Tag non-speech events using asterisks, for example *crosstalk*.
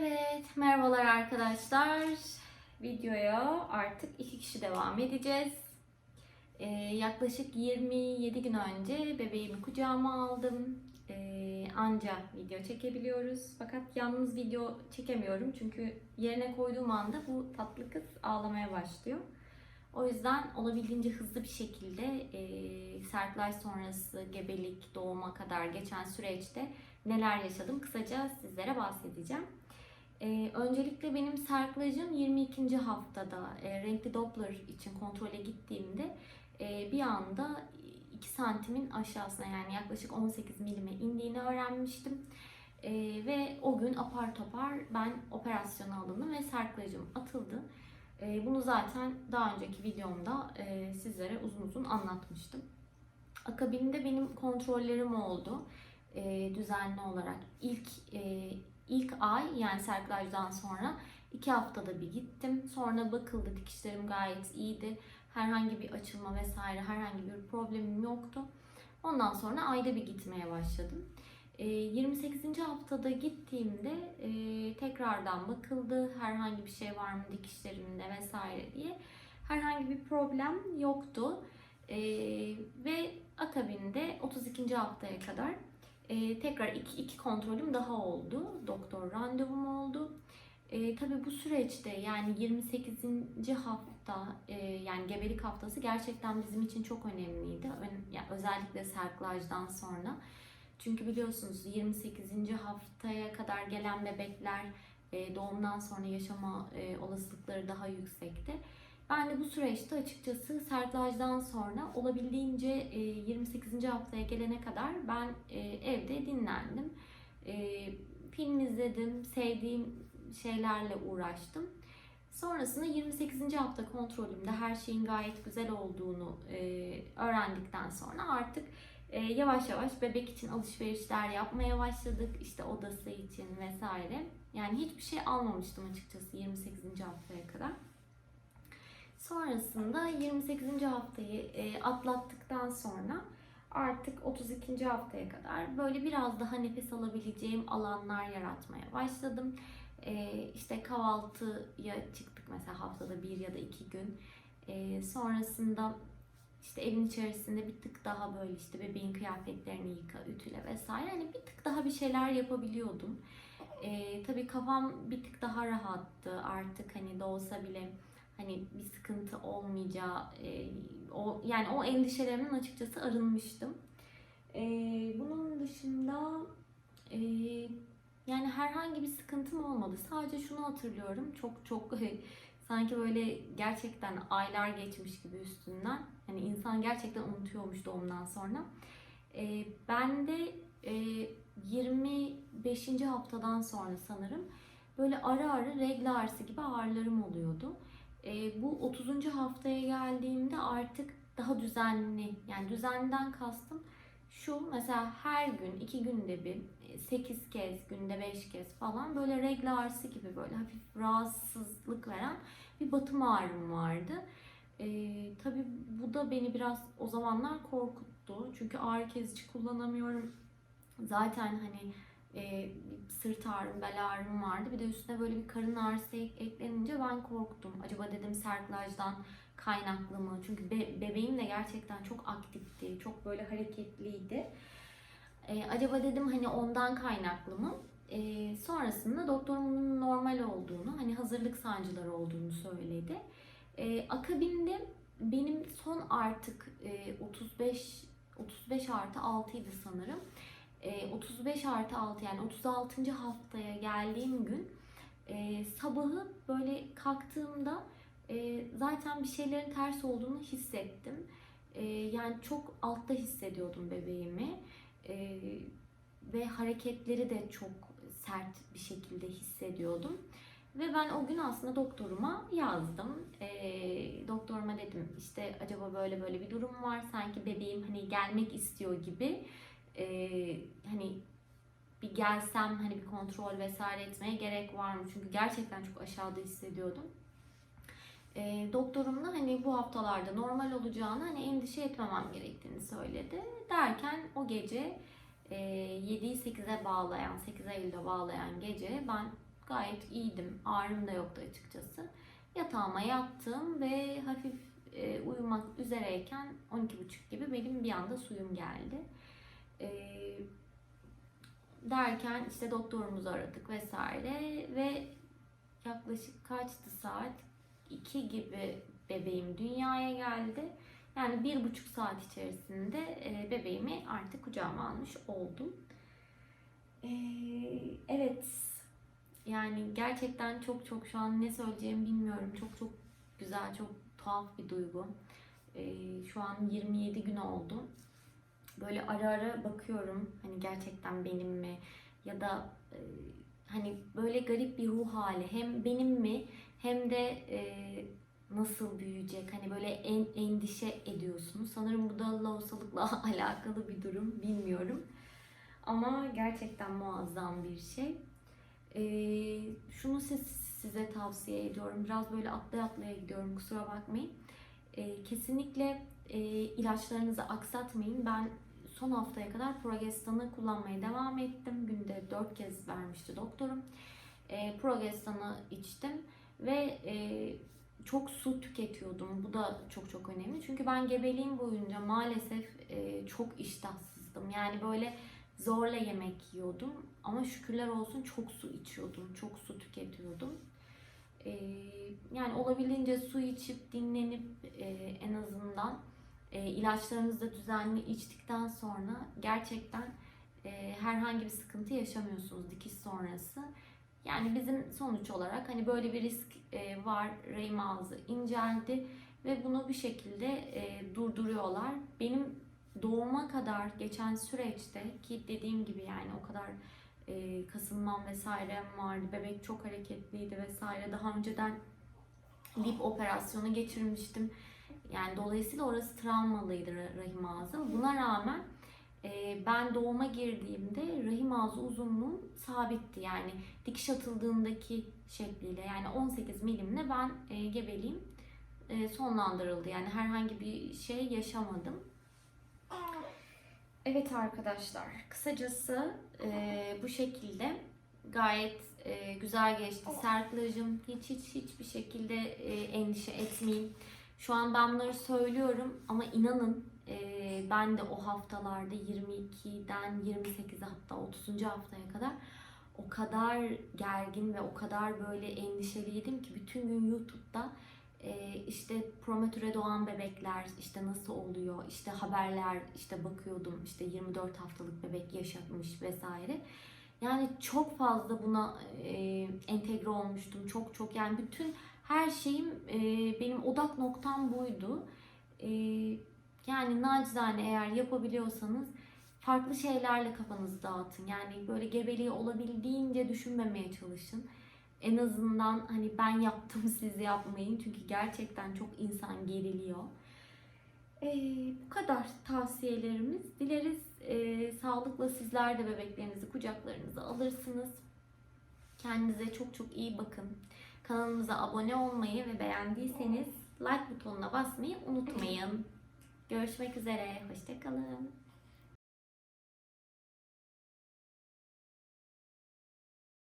Evet, merhabalar arkadaşlar. Videoya artık iki kişi devam edeceğiz. Ee, yaklaşık 27 gün önce bebeğimi kucağıma aldım. Ee, anca video çekebiliyoruz. Fakat yalnız video çekemiyorum çünkü yerine koyduğum anda bu tatlı kız ağlamaya başlıyor. O yüzden olabildiğince hızlı bir şekilde e, serklaj sonrası gebelik, doğuma kadar geçen süreçte neler yaşadım kısaca sizlere bahsedeceğim. Ee, öncelikle benim serklajım 22. haftada e, renkli Doppler için kontrole gittiğimde e, bir anda 2 santimin aşağısına yani yaklaşık 18 milime indiğini öğrenmiştim. E, ve o gün apar topar ben operasyona alındım ve serklajım atıldı. E, bunu zaten daha önceki videomda e, sizlere uzun uzun anlatmıştım. Akabinde benim kontrollerim oldu e, düzenli olarak. İlk e, ilk ay yani serklajdan sonra iki haftada bir gittim. Sonra bakıldı dikişlerim gayet iyiydi. Herhangi bir açılma vesaire herhangi bir problemim yoktu. Ondan sonra ayda bir gitmeye başladım. E, 28. haftada gittiğimde e, tekrardan bakıldı. Herhangi bir şey var mı dikişlerimde vesaire diye. Herhangi bir problem yoktu. E, ve akabinde 32. haftaya kadar e, tekrar iki, iki kontrolüm daha oldu. Doktor randevum oldu. E, tabii bu süreçte yani 28. hafta e, yani gebelik haftası gerçekten bizim için çok önemliydi. Ön, yani özellikle serklajdan sonra. Çünkü biliyorsunuz 28. haftaya kadar gelen bebekler e, doğumdan sonra yaşama e, olasılıkları daha yüksekti. Ben de bu süreçte açıkçası serklajdan sonra olabildiğince e, 28. haftaya gelene kadar ben e, evde dinlendim. E, film izledim, sevdiğim şeylerle uğraştım. Sonrasında 28. hafta kontrolümde her şeyin gayet güzel olduğunu e, öğrendikten sonra artık e, yavaş yavaş bebek için alışverişler yapmaya başladık. İşte odası için vesaire. Yani hiçbir şey almamıştım açıkçası 28. haftaya kadar. Sonrasında 28. haftayı e, atlattıktan sonra artık 32. haftaya kadar böyle biraz daha nefes alabileceğim alanlar yaratmaya başladım. E, işte kahvaltıya çıktık mesela haftada bir ya da iki gün. E, sonrasında işte evin içerisinde bir tık daha böyle işte bebeğin kıyafetlerini yıka, ütüle vesaire. Yani bir tık daha bir şeyler yapabiliyordum. E, tabii kafam bir tık daha rahattı artık hani doğsa bile hani bir sıkıntı olmayacağı e, o yani o endişelerimin açıkçası arınmıştım. E, bunun dışında e, yani herhangi bir sıkıntım olmadı. Sadece şunu hatırlıyorum. Çok çok *laughs* sanki böyle gerçekten aylar geçmiş gibi üstünden. Hani insan gerçekten unutuyormuş doğumdan sonra. E, ben de e, 25. haftadan sonra sanırım böyle ara ara regl ağrısı gibi ağrılarım oluyordu. E, bu 30. haftaya geldiğimde artık daha düzenli yani düzenden kastım şu mesela her gün iki günde bir 8 kez günde 5 kez falan böyle regl ağrısı gibi böyle hafif rahatsızlık veren bir batım ağrım vardı. Ee, tabii bu da beni biraz o zamanlar korkuttu. Çünkü ağrı kesici kullanamıyorum. Zaten hani e, sırt ağrım, bel ağrım vardı. Bir de üstüne böyle bir karın ağrısı eklenince ben korktum. Acaba dedim serklajdan kaynaklı mı? Çünkü be, bebeğim de gerçekten çok aktifti, çok böyle hareketliydi. E, acaba dedim hani ondan kaynaklı mı? E, sonrasında doktorumun normal olduğunu, hani hazırlık sancıları olduğunu söyledi. E, akabinde benim son artık e, 35 35 artı 6 idi sanırım. 35 e, artı 6 yani 36. haftaya geldiğim gün e, sabahı böyle kalktığımda e, zaten bir şeylerin ters olduğunu hissettim. yani çok altta hissediyordum bebeğimi ve hareketleri de çok sert bir şekilde hissediyordum. Ve ben o gün aslında doktoruma yazdım. E, doktoruma dedim işte acaba böyle böyle bir durum var. Sanki bebeğim hani gelmek istiyor gibi e, hani bir gelsem hani bir kontrol vesaire etmeye gerek var mı? Çünkü gerçekten çok aşağıda hissediyordum. E, doktorum da hani bu haftalarda normal olacağını hani endişe etmemem gerektiğini söyledi. Derken o gece e, 7'yi 8'e bağlayan, 8 Eylül'e bağlayan gece ben Gayet iyiydim. Ağrım da yoktu açıkçası. Yatağıma yattım ve hafif e, uyumak üzereyken 12.30 gibi benim bir anda suyum geldi. E, derken işte doktorumuzu aradık vesaire ve yaklaşık kaçtı saat? 2 gibi bebeğim dünyaya geldi. Yani bir buçuk saat içerisinde e, bebeğimi artık kucağıma almış oldum. E, evet, yani gerçekten çok çok şu an ne söyleyeceğimi bilmiyorum. Çok çok güzel, çok tuhaf bir duygu. E, şu an 27 gün oldu. Böyle ara ara bakıyorum hani gerçekten benim mi ya da e, hani böyle garip bir ruh hali hem benim mi hem de e, nasıl büyüyecek hani böyle en, endişe ediyorsunuz. Sanırım bu da lohusalıkla *laughs* alakalı bir durum bilmiyorum. Ama gerçekten muazzam bir şey. E, şunu siz, size tavsiye ediyorum. Biraz böyle atlaya atlaya gidiyorum kusura bakmayın. E, kesinlikle e, ilaçlarınızı aksatmayın. Ben son haftaya kadar progestanı kullanmaya devam ettim. Günde 4 kez vermişti doktorum. E, progestanı içtim ve e, çok su tüketiyordum. Bu da çok çok önemli. Çünkü ben gebeliğim boyunca maalesef e, çok iştahsızdım. Yani böyle zorla yemek yiyordum. Ama şükürler olsun çok su içiyordum. Çok su tüketiyordum. E, yani olabildiğince su içip dinlenip e, en azından e, ilaçlarınızı da düzenli içtikten sonra gerçekten e, herhangi bir sıkıntı yaşamıyorsunuz dikiş sonrası. Yani bizim sonuç olarak hani böyle bir risk e, var. Rahim ağzı inceldi ve bunu bir şekilde e, durduruyorlar. Benim doğuma kadar geçen süreçte ki dediğim gibi yani o kadar e, kasılmam vesaire vardı. Bebek çok hareketliydi vesaire. Daha önceden lip operasyonu geçirmiştim. Yani dolayısıyla orası travmalıydı rahim ağzı. Buna rağmen e, ben doğuma girdiğimde rahim ağzı uzunluğum sabitti. Yani dikiş atıldığındaki şekliyle yani 18 milimle ben e, gebeliğim e, sonlandırıldı. Yani herhangi bir şey yaşamadım. Evet arkadaşlar kısacası e, bu şekilde gayet e, güzel geçti. Serklajım hiç hiç hiçbir şekilde e, endişe etmeyin. Şu an ben bunları söylüyorum ama inanın e, ben de o haftalarda 22'den 28 hatta 30. haftaya kadar o kadar gergin ve o kadar böyle endişeliydim ki bütün gün YouTube'da e, işte promatüre doğan bebekler işte nasıl oluyor işte haberler işte bakıyordum işte 24 haftalık bebek yaşatmış vesaire. Yani çok fazla buna e, entegre olmuştum. Çok çok yani bütün her şeyim e, benim odak noktam buydu. E, yani nacizane eğer yapabiliyorsanız farklı şeylerle kafanızı dağıtın. Yani böyle gebeliği olabildiğince düşünmemeye çalışın. En azından hani ben yaptım *laughs* siz yapmayın. Çünkü gerçekten çok insan geriliyor. Ee, bu kadar tavsiyelerimiz. Dileriz e, sağlıkla sizler de bebeklerinizi kucaklarınıza alırsınız. Kendinize çok çok iyi bakın. Kanalımıza abone olmayı ve beğendiyseniz like butonuna basmayı unutmayın. Görüşmek üzere. Hoşçakalın.